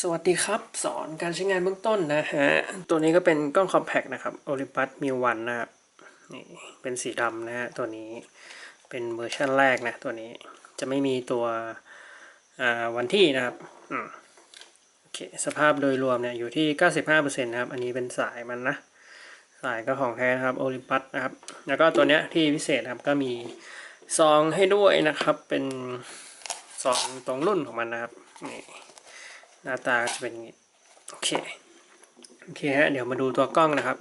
สวัสดีครับ สอนการใช้งานเบื้องต้นนะฮะ ตัวนี้ก็เป็นกล้อง compact นะครับ Olympus m i 1นนะครับนี่เป็นสีดำนะฮะ ตัวนี้เป็นเวอร์ชันแรกนะ ตัวนี้จะไม่มีตัววันที่นะครับโอเคสภาพโดยรวมเนี่ยอยู่ที่ 95%นะครับ อันนี้เป็นสายมันนะ สายก็ของแท้นะครับ Olympus นะครับ แล้วก็ตัวเนี้ยที่พิเศษนะครับก็มีซองให้ด้วยนะครับ เป็นซองตรงรุ่นของมันนะครับนี่ หน้าตาจะเป็นอย่างนี้ โอเค โอเคฮะ เดี๋ยวมาดูตัวกล้องนะครับ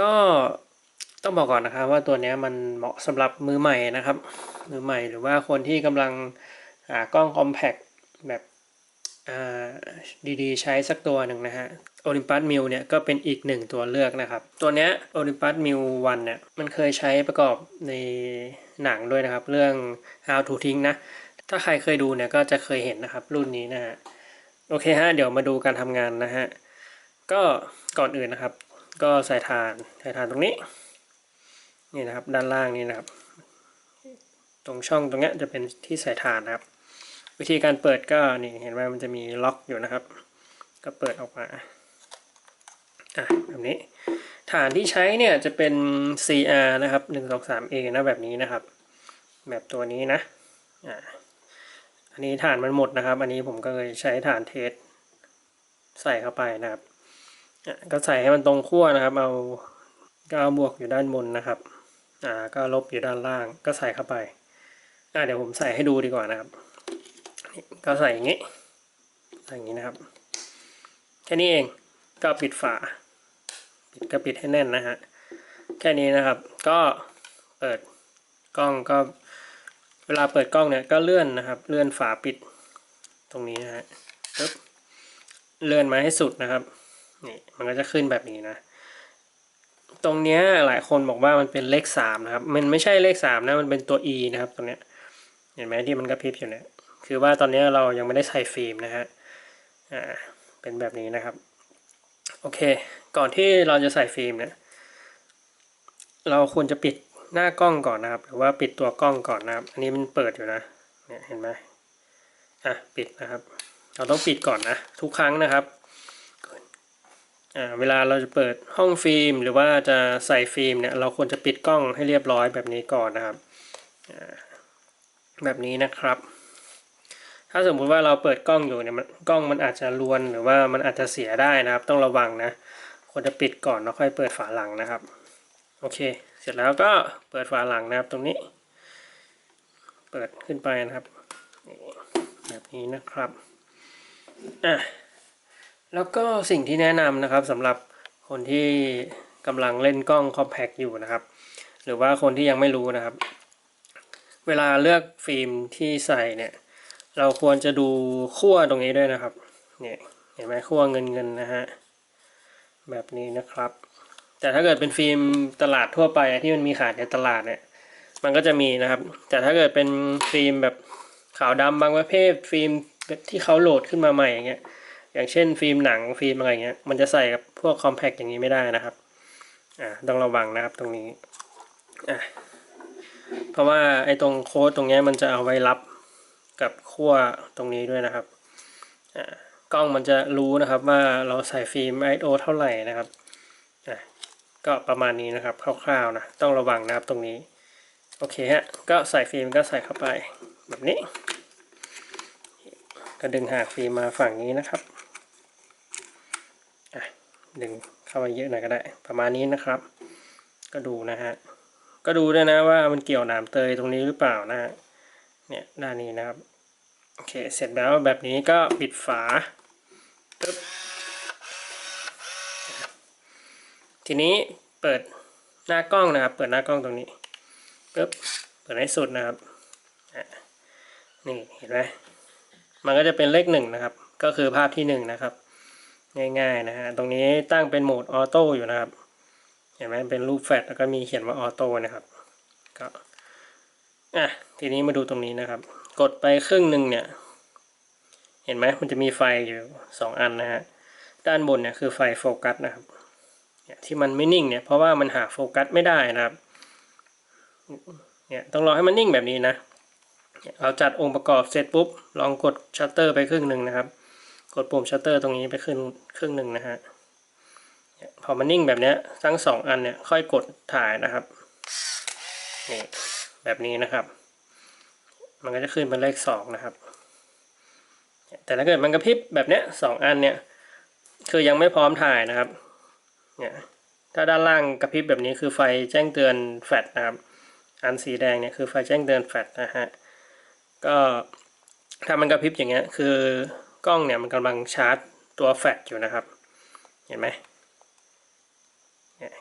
ก็ต้องบอกก่อนนะครับว่าตัวนี้มันเหมาะสำหรับมือใหม่นะครับ มือใหม่หรือว่าคนที่กำลังหากล้องคอมแพคแบบดีๆ ใช้สักตัวหนึ่งนะฮะ Olympus m i เนี่ยก็เป็นอีกหนึ่งตัวเลือกนะครับ ตัวเนี้ย Olympus m i 1เนี่ยมันเคยใช้ประกอบในหนังด้วยนะครับ เรื่อง How to ทิ้งนะ ถ้าใครเคยดูเนี่ยก็จะเคยเห็นนะครับรุ่นนี้นะฮะ โอเคฮะเดี๋ยวมาดูการทำงานนะฮะก็ก่อนอื่นนะครับ ก็ใส่ฐานใส่ฐานตรงนี้นี่นะครับด้านล่างนี่นะครับ ตรงช่องตรงนี้จะเป็นที่ใส่ฐานนะครับ วิธีการเปิดก็นี่เห็นว่ามันจะมีล็อกอยู่นะครับ ก็เปิดออกมาอะแบบนี้ ฐานที่ใช้เนี่ยจะเป็น CR นะครับ 1 2 3 A นะแบบนี้นะครับ แบบตัวนี้นะอ่า อันนี้ฐานมันหมดนะครับ อันนี้ผมก็เลยใช้ฐานเทสใส่เข้าไปนะครับก็ใส่ให้มันตรงขั้วนะครับ เอาก็เอาบวกอยู่ด้านบนนะครับอ่าก็ลบอยู่ด้านล่างก็ใส่เข้าไปอ่าเดี๋ยวผมใส่ให้ดูดีกว่านะครับนี่ก็ใส่อย่างนี้ใส่อย่างนี้นะครับแค่นี้เองก็ปิดฝาปิดก็ปิดให้แน่นนะฮะแค่นี้นะครับ ก็เปิดกล้องก็ เวลาเปิดกล้องเนี่ยก็เลื่อนนะครับ เลื่อนฝาปิดตรงนี้นะฮะปึ๊บเลื่อนมาให้สุดนะครับนี่มันก็จะขึ้นแบบนี้นะ ตรงเนี้ยหลายคนบอกว่ามันเป็นเลขสามนะครับ มันไม่ใช่เลขสามนะมันเป็นตัว e นะครับตรงเนี้ยเห็นไหมที่มันกระพริบอยู่เนี่ยคือว่าตอนนี้เรายังไม่ได้ใส่ฟิล์มนะฮะอ่าเป็นแบบนี้นะครับโอเค ก่อนที่เราจะใส่ฟิล์มเนี่ยเราควรจะปิด หน้ากล้องก่อนนะครับ หรือว่าปิดตัวกล้องก่อนนะครับ อันนี้มันเปิดอยู่นะเนี่ยเห็นไหมอะปิดนะครับ เราต้องปิดก่อนนะทุกครั้งนะครับอ่าเวลาเราจะเปิดห้องฟิล์ม หรือว่าจะใส่ฟิล์มเนี่ยเราควรจะปิดกล้องให้เรียบร้อยแบบนี้ก่อนนะครับอ่าแบบนี้นะครับ ถ้าสมมุติว่าเราเปิดกล้องอยู่เนี่ยมันกล้องมันอาจจะรวนหรือว่ามันอาจจะเสียได้นะครับ ต้องระวังนะควรจะปิดก่อนแล้วค่อยเปิดฝาหลังนะครับ โอเค เสร็จแล้วก็เปิดฝาหลังนะครับตรงนี้ เปิดขึ้นไปนะครับ แบบนี้นะครับอะแล้วก็สิ่งที่แนะนำนะครับสำหรับคนที่กำลังเล่นกล้องคอมแพคอยู่นะครับ หรือว่าคนที่ยังไม่รู้นะครับ เวลาเลือกฟิล์มที่ใส่เนี่ย เราควรจะดูขั้วตรงนี้ด้วยนะครับ เนี่ยเห็นไหมขั้วเงินเงินนะฮะแบบนี้นะครับ แต่ถ้าเกิดเป็นฟิล์มตลาดทั่วไปที่มันมีขายในตลาดเนี่ยมันก็จะมีนะครับ แต่ถ้าเกิดเป็นฟิล์มแบบขาวดำบางประเภท ฟิล์มแบบที่เขาโหลดขึ้นมาใหม่อย่างเงี้ยอย่างเช่น ฟิล์มหนังฟิล์มอะไรเงี้ยมันจะใส่กับพวกคอมแพคอย่างนี้ไม่ได้นะครับอ่าต้องระวังนะครับตรงนี้อะเพราะว่าไอ้ตรงโค้ดตรงเนี้ยมันจะเอาไว้รับกับขั้วตรงนี้ด้วยนะครับอ่ากล้องมันจะรู้นะครับว่าเราใส่ฟิล์ม ISO เท่าไหร่นะครับอะ ก็ประมาณนี้นะครับคร่าวๆนะต้องระวังนะครับตรงนี้ โอเคฮะก็ใส่ฟิล์มก็ใส่เข้าไปแบบนี้ ก็ดึงหากฟิล์มมาฝั่งนี้นะครับดึงเข้าไปเยอะหน่อยก็ได้ ประมาณนี้นะครับ ก็ดูนะฮะก็ดูด้วยนะว่ามันเกี่ยวหนามเตยตรงนี้หรือเปล่านะฮะเนี่ยด้านนี้นะครับโอเคเสร็จแล้วแบบนี้ก็ปิดฝาปึ๊บ ทีนี้เปิดหน้ากล้องนะครับ เปิดหน้ากล้องตรงนี้ปึ๊บเปิดให้สุดนะครับนี่เห็นไหมมันก็จะเป็นเลขหนึ่งนะครับ ก็คือภาพที่หนึ่งนะครับ ง่ายๆนะฮะตรงนี้ตั้งเป็นโหมดออโต้อยู่นะครับเห็นไหมเป็นรูปแฟลชแล้วก็มีเขียนว่าออโต้นะครับก็อะทีนี้มาดูตรงนี้นะครับ กดไปครึ่งหนึ่งเนี่ย เห็นไหมมันจะมีไฟอยู่สองอันนะฮะด้านบนเนี่ยคือไฟโฟกัสนะครับ เนี่ยที่มันไม่นิ่งเนี่ยเพราะว่ามันหาโฟกัสไม่ได้นะครับเนี่ยต้องรอให้มันนิ่งแบบนี้นะเราจัดองค์ประกอบเสร็จปุ๊บลองกดชัตเตอร์ไปครึ่งหนึ่งนะครับ กดปุ่มชัตเตอร์ตรงนี้ไปครึ่งครึ่งหนึ่งนะฮะพอมันนิ่งแบบนี้ทั้งสองอันเนี่ยค่อยกดถ่ายนะครับนี่แบบนี้นะครับ มันก็จะขึ้นเป็นเลขสองนะครับ แต่ถ้าเกิดมันกระพริบแบบเนี้ยสองอันเนี่ยคือยังไม่พร้อมถ่ายนะครับ เนี่ยถ้าด้านล่างกระพริบแบบนี้คือไฟแจ้งเตือนแฟลชนะครับอันสีแดงเนี่ยคือไฟแจ้งเตือนแฟลชนะฮะก็ถ้ามันกระพริบอย่างเงี้ยคือกล้องเนี่ยมันกำลังชาร์จตัวแฟลชอยู่นะครับ เห็นไหม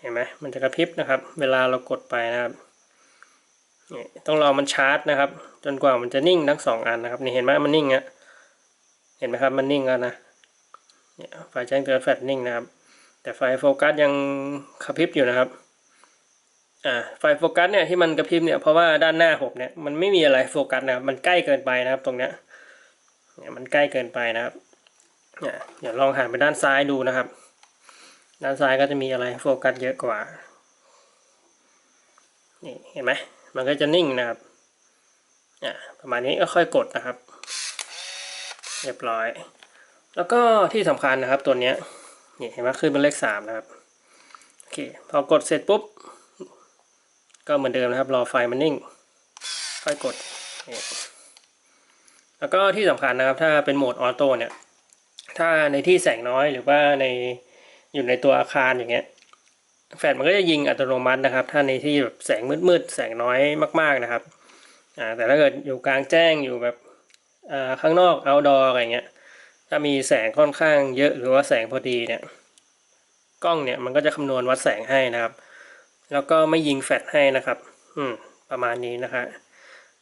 เห็นไหมมันจะกระพริบนะครับ เวลาเรากดไปนะครับต้องรอมันชาร์จนะครับ จนกว่ามันจะนิ่งทั้งสองอันนะครับนี่เห็นไหมมันนิ่งอะเห็นไหมครับมันนิ่งแล้วนะไฟแจ้งเตือนแฟลชนิ่งนะครับ แต่ไฟโฟกัสยังกระพริบอยู่นะครับอ่าไฟโฟกัสเนี่ยที่มันกระพริบเนี่ยเพราะว่าด้านหน้าผมเนี่ยมันไม่มีอะไรโฟกัสนะครับมันใกล้เกินไปนะครับตรงเนี้ยเนี่ยมันใกล้เกินไปนะครับเนี่ยเดี๋ยวลองหันไปด้านซ้ายดูนะครับ ด้านซ้ายก็จะมีอะไรโฟกัสเยอะกว่านี่เห็นไหมมันก็จะนิ่งนะครับอ่าประมาณนี้ก็ค่อยกดนะครับ เรียบร้อย แล้วก็ที่สำคัญนะครับตัวเนี้ย นี่เห็นไหมขึ้นเป็นเลขสามนะครับโอเคพอกดเสร็จปุ๊บ ก็เหมือนเดิมนะครับ รอไฟมันนิ่ง ค่อยกด แล้วก็ที่สำคัญนะครับถ้าเป็นโหมดออโต้เนี่ย ถ้าในที่แสงน้อยหรือว่าในอยู่ในตัวอาคารอย่างเงี้ยแฟลชมันก็จะยิงอัตโนมัตินะครับ ถ้าในที่แบบแสงมืดๆแสงน้อยมาก ๆนะครับอ่าแต่ถ้าเกิดอยู่กลางแจ้งอยู่แบบอ่าข้างนอก outdoor อะไรเงี้ย ถ้ามีแสงค่อนข้างเยอะหรือว่าแสงพอดีเนี่ยกล้องเนี่ยมันก็จะคำนวณวัดแสงให้นะครับ แล้วก็ไม่ยิงแฟลชให้นะครับ อืม ประมาณนี้นะครับ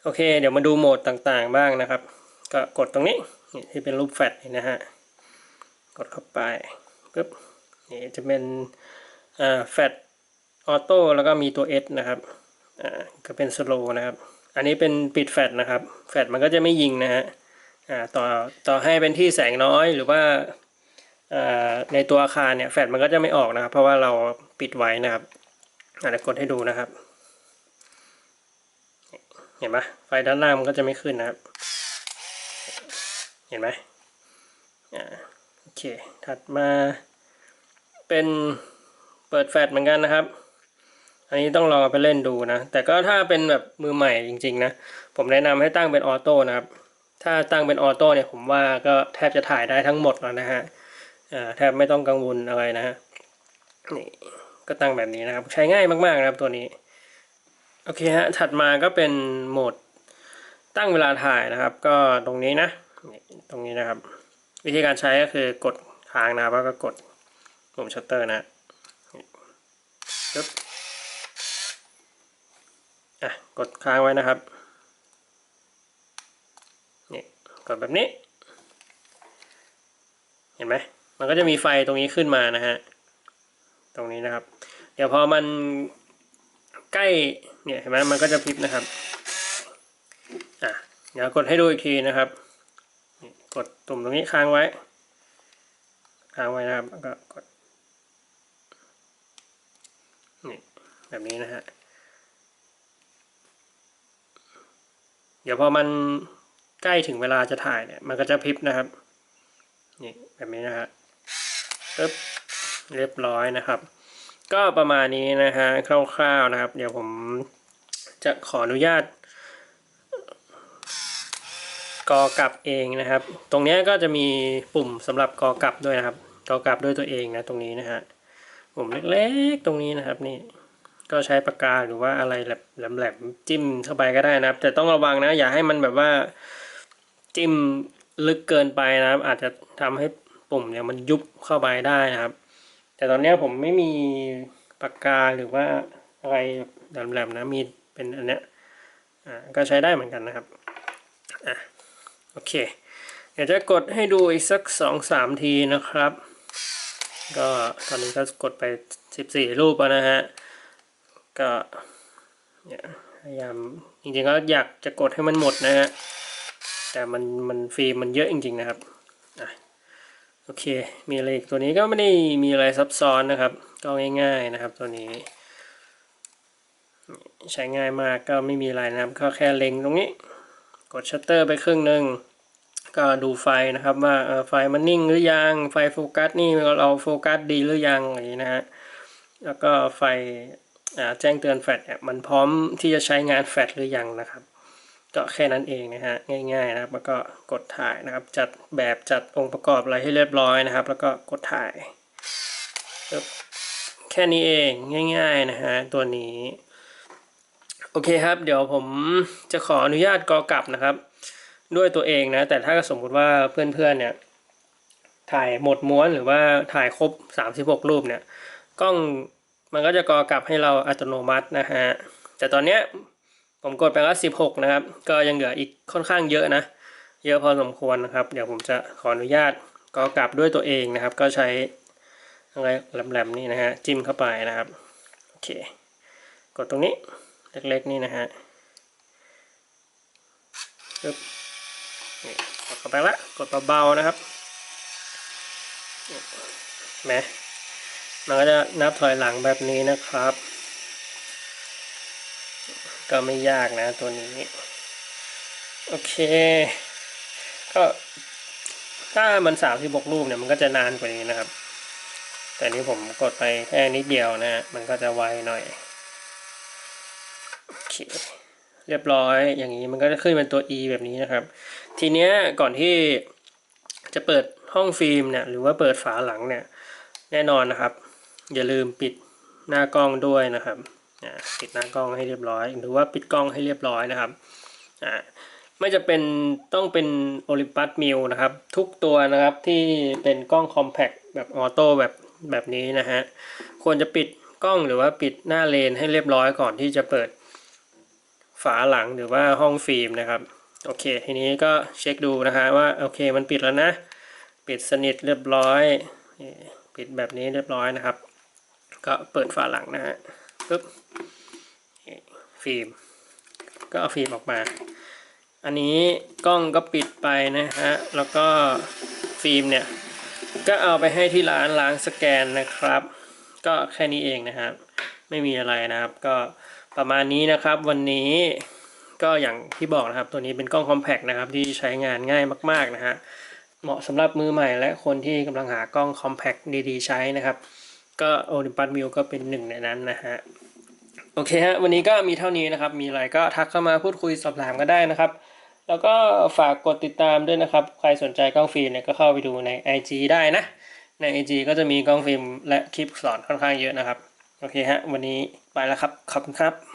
โอเค เดี๋ยวมาดูโหมดต่างๆบ้างนะครับ ก็กดตรงนี้ที่เป็นรูปแฟลชนี่นะฮะกดเข้าไปปึ๊บนี่จะเป็นอ่าแฟลชออโต้แล้วก็มีตัว S นะครับอ่าก็เป็นสโลนะครับ อันนี้เป็นปิดแฟลชนะครับ แฟลชมันก็จะไม่ยิงนะฮะ อ่าต่อต่อให้เป็นที่แสงน้อยหรือว่าในตัวอาคารเนี่ยแฟลชมันก็จะไม่ออกนะครับ เพราะว่าเราปิดไว้นะครับอาเดี๋ยวกดให้ดูนะครับ เห็นไหมไฟด้านล่างมันก็จะไม่ขึ้นนะครับ เห็นไหมอ่าโอเคถัดมาเป็นเปิดแฟลชเหมือนกันนะครับ อันนี้ต้องลองไปเล่นดูนะ แต่ก็ถ้าเป็นแบบมือใหม่จริง ๆ นะ ผมแนะนำให้ตั้งเป็นออโต้นะครับ ถ้าตั้งเป็นออโต้เนี่ยผมว่าก็แทบจะถ่ายได้ทั้งหมดแล้วนะฮะอ่าแทบไม่ต้องกังวลอะไรนะฮะนี่ก็ตั้งแบบนี้นะครับ ใช้ง่ายมากๆนะครับตัวนี้ โอเคฮะถัดมาก็เป็นโหมดตั้งเวลาถ่ายนะครับ ก็ตรงนี้นะนี่ตรงนี้นะครับ วิธีการใช้ก็คือกดค้างนะครับแล้วก็กดปุ่มชัตเตอร์นะปึ๊บอะกดค้างไว้นะครับ นี่ กดแบบนี้ เห็นไหมมันก็จะมีไฟตรงนี้ขึ้นมานะฮะ ตรงนี้นะครับ เดี๋ยวพอมันใกล้เนี่ยเห็นไหมมันก็จะพิบนะครับ อะเดี๋ยวกดให้ดูอีกทีนะครับ กดตุ่มตรงนี้ค้างไว้ ค้างไว้นะครับแล้วก็กดนี่แบบนี้นะฮะ เดี๋ยวพอมัน ใกล้ถึงเวลาจะถ่ายเนี่ย มันก็จะพริบนะครับ นี่แบบนี้นะฮะปึ๊บเรียบร้อยนะครับ ก็ประมาณนี้นะฮะคร่าวๆนะครับ เดี๋ยวผมจะขออนุญาตกอกลับเองนะครับ ตรงนี้ก็จะมีปุ่มสำหรับกอกลับด้วยนะครับกอกลับด้วยตัวเองนะตรงนี้นะฮะปุ่มเล็กๆตรงนี้นะครับนี่ก็ใช้ปากกาหรือว่าอะไรแหลมๆจิ้มเข้าไปก็ได้นะครับ แต่ต้องระวังนะ อย่าให้มันแบบว่า จิ้มลึกเกินไปนะครับ อาจจะทำให้ปุ่มเนี่ยมันยุบเข้าไปได้นะครับ แต่ตอนนี้ผมไม่มีปากกาหรือว่าอะไรแหลมๆนะมีเป็นอันเนี้ยอ่าก็ใช้ได้เหมือนกันนะครับอะโอเค เดี๋ยวจะกดให้ดูอีกสักสองสามทีนะครับ ก็ตอนนี้ก็กดไปสิบสี่รูปแล้วนะฮะก็เนี่ยพยายามจริงๆก็อยากจะกดให้มันหมดนะฮะ แต่มันมันฟิล์มมันเยอะจริง ๆ นะครับโอเค มีอะไรอีกตัวนี้ก็ไม่ได้มีอะไรซับซ้อนนะครับ ก็ง่าย ๆนะครับตัวนี้ ใช้ง่ายมากก็ไม่มีอะไรนะครับก็แค่เล็งตรงนี้ กดชัตเตอร์ไปครึ่งหนึ่งก็ดูไฟนะครับว่าไฟมันนิ่งหรือยังไฟโฟกัสนี่เราโฟกัสดีหรือยังอย่างนี้นะฮะแล้วก็ไฟแจ้งเตือนแฟลชเนี่ยมันพร้อมที่จะใช้งานแฟลชหรือยังนะครับ ก็แค่นั้นเองนะฮะง่ายๆนะครับ แล้วก็กดถ่ายนะครับ จัดแบบจัดองค์ประกอบอะไรให้เรียบร้อยนะครับ แล้วก็กดถ่ายแค่นี้เองง่ายๆนะฮะตัวนี้ โอเคครับ เดี๋ยวผมจะขออนุญาตกอกลับนะครับ ด้วยตัวเองนะ แต่ถ้าสมมุติว่าเพื่อนๆเนี่ย ถ่ายหมดม้วนหรือว่าถ่ายครบ 36 รูปเนี่ยกล้องมันก็จะกอกลับให้เราอัตโนมัตินะฮะแต่ตอนเนี้ย ผมกดไปแล้ว16 นะครับ ก็ยังเหลืออีกค่อนข้างเยอะนะ เยอะพอสมควรนะครับ เดี๋ยวผมจะขออนุญาตกอกลับด้วยตัวเองนะครับ ก็ใช้อะไรแหลมๆนี่นะฮะจิ้มเข้าไปนะครับโอเคกดตรงนี้เล็กๆนี่นะฮะปึ๊บนี่กดเข้าไปละกดเบาๆนะครับเห็นไหมมันก็จะนับถอยหลังแบบนี้นะครับ ก็ไม่ยากนะตัวนี้ โอเค ก็ถ้ามันสามสิบกรูปเนี่ยมันก็จะนานกว่านี้นะครับ แต่นี้ผมกดไปแค่นิดเดียวนะฮะมันก็จะไวหน่อย โอเคเรียบร้อยอย่างนี้มันก็จะขึ้นเป็นตัว E แบบนี้นะครับ ทีเนี้ยก่อนที่จะเปิดห้องฟิล์มเนี่ยหรือว่าเปิดฝาหลังเนี่ย แน่นอนนะครับ อย่าลืมปิดหน้ากล้องด้วยนะครับ ปิดหน้ากล้องให้เรียบร้อย หรือว่าปิดกล้องให้เรียบร้อยนะครับไม่จะเป็นต้องเป็น Olympus Mil นะครับ ทุกตัวนะครับที่เป็นกล้อง Compact แบบออโต้แบบแบบนี้นะฮะควรจะปิดกล้องหรือว่าปิดหน้าเลนให้เรียบร้อยก่อนที่จะเปิดฝาหลังหรือว่าห้องฟิล์มนะครับโอเค ทีนี้ก็เช็คดูนะฮะว่าโอเคมันปิดแล้วนะ ปิดสนิทเรียบร้อย ปิดแบบนี้เรียบร้อยนะครับ ก็เปิดฝาหลังนะฮะ ปึ๊บฟิล์ม ก็เอาฟิล์มออกมา อันนี้กล้องก็ปิดไปนะฮะ แล้วก็ฟิล์มเนี่ย ก็เอาไปให้ที่ร้านล้างสแกนนะครับ ก็แค่นี้เองนะครับ ไม่มีอะไรนะครับ ก็ประมาณนี้นะครับวันนี้ก็อย่างที่บอกนะครับ ตัวนี้เป็นกล้องคอมแพคนะครับที่ใช้งานง่ายมาก ๆ นะฮะ เหมาะสำหรับมือใหม่และคนที่กำลังหากล้อง Compact ดี ๆ ใช้นะครับ ก็โอลิมปัสมิวก็เป็นหนึ่งในนั้นนะฮะโอเคฮะวันนี้ก็มีเท่านี้นะครับ มีอะไรก็ทักเข้ามาพูดคุยสอบถามก็ได้นะครับ แล้วก็ฝากกดติดตามด้วยนะครับ ใครสนใจกล้องฟิล์มเนี่ยก็เข้าไปดูใน IG ได้นะ ใน IG ก็จะมีกล้องฟิล์มและคลิปสอนค่อนข้างเยอะนะครับ โอเคฮะวันนี้ไปแล้วครับ ขอบคุณครับ